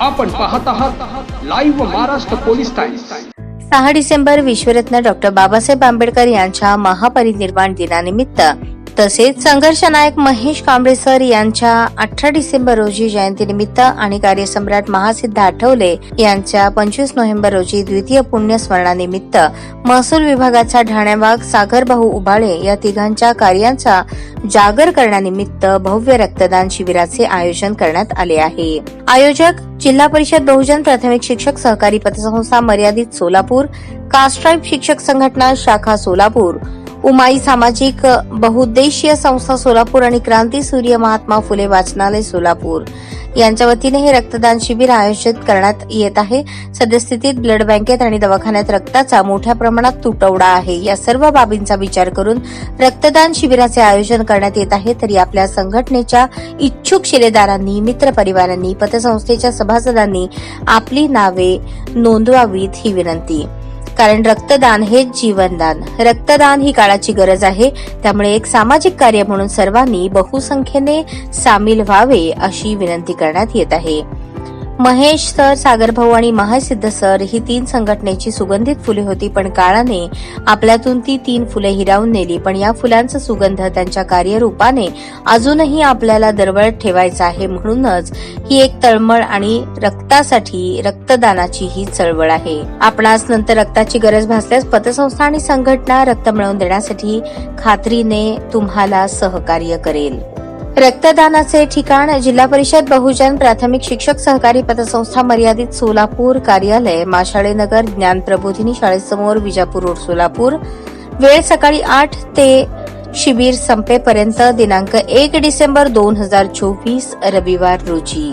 आपण पाहत आहात लाईव्ह महाराष्ट्र पोलीस टाइम्स सहा डिसेंबर विश्वरत्न डॉक्टर बाबासाहेब आंबेडकर यांच्या महापरिनिर्वाण दिनानिमित्त तसेच संघर्षनायक महेश कांबळे सर यांच्या अठरा डिसेंबर रोजी जयंतीनिमित्त आणि कार्यसम्राट महासिद्ध आठवले यांच्या पंचवीस नोव्हेंबर रोजी द्वितीय पुण्यस्मरणानिमित्त महसूल विभागाचा ठाण्याबाग सागर भाऊ उबाळे या तिघांच्या कार्यांचा जागर करण्यानिमित्त भव्य रक्तदान शिबिराचे आयोजन करण्यात आले आहे. आयोजक जिल्हा परिषद बहुजन प्राथमिक शिक्षक सहकारी पतसंस्था मर्यादित सोलापूर कास्ट्राईब शिक्षक संघटना शाखा सोलापूर उमाई सामाजिक बहुउद्देशीय संस्था सोलापूर आणि क्रांती सूर्य महात्मा फुले वाचनालय सोलापूर. यांच्या वतीने हे रक्तदान शिबिर आयोजित करण्यात येत आहे. सद्यस्थितीत ब्लड बँकेत आणि दवाखान्यात रक्ताचा मोठ्या प्रमाणात तुटवडा आहे. या सर्व बाबींचा विचार करून रक्तदान शिबिराचे आयोजन करण्यात येत आहे. तरी आपल्या संघटनेच्या इच्छुक शिलेदारांनी मित्रपरिवारांनी पतसंस्थेच्या सभासदांनी आपली नावे नोंदवावीत ही विनंती. कारण रक्तदान हेच जीवनदान. रक्तदान ही काळाची गरज आहे. त्यामुळे एक सामाजिक कार्य म्हणून सर्वांनी बहुसंख्येने सामील व्हावे अशी विनंती करण्यात येत आहे. महेश सर सागरभाऊ आणि महासिद्ध सर ही तीन संघटनेची सुगंधित फुले होती पण काळाने आपल्यातून ती तीन फुले हिरावून नेली. पण या फुलांचा सुगंध त्यांच्या कार्यरूपाने अजूनही आपल्याला दरवळत ठेवायचा आहे. म्हणूनच ही एक तळमळ आणि रक्तासाठी रक्तदानाची ही चळवळ आहे. आपणास नंतर रक्ताची गरज भासल्यास पतसंस्था आणि संघटना रक्त मिळवून देण्यासाठी खात्रीने तुम्हाला सहकार्य करेल. रक्तदानाचे ठिकाण जिल्हा परिषद बहुजन प्राथमिक शिक्षक सहकारी पतसंस्था मर्यादित सोलापूर कार्यालय माशाळे नगर ज्ञान प्रबोधिनी शाळेसमोर विजापूर रोड सोलापूर. वेळ सकाळी आठ ते शिबिर संपेपर्यंत दिनांक एक डिसेंबर दोन हजार चोवीस रविवार रोजी.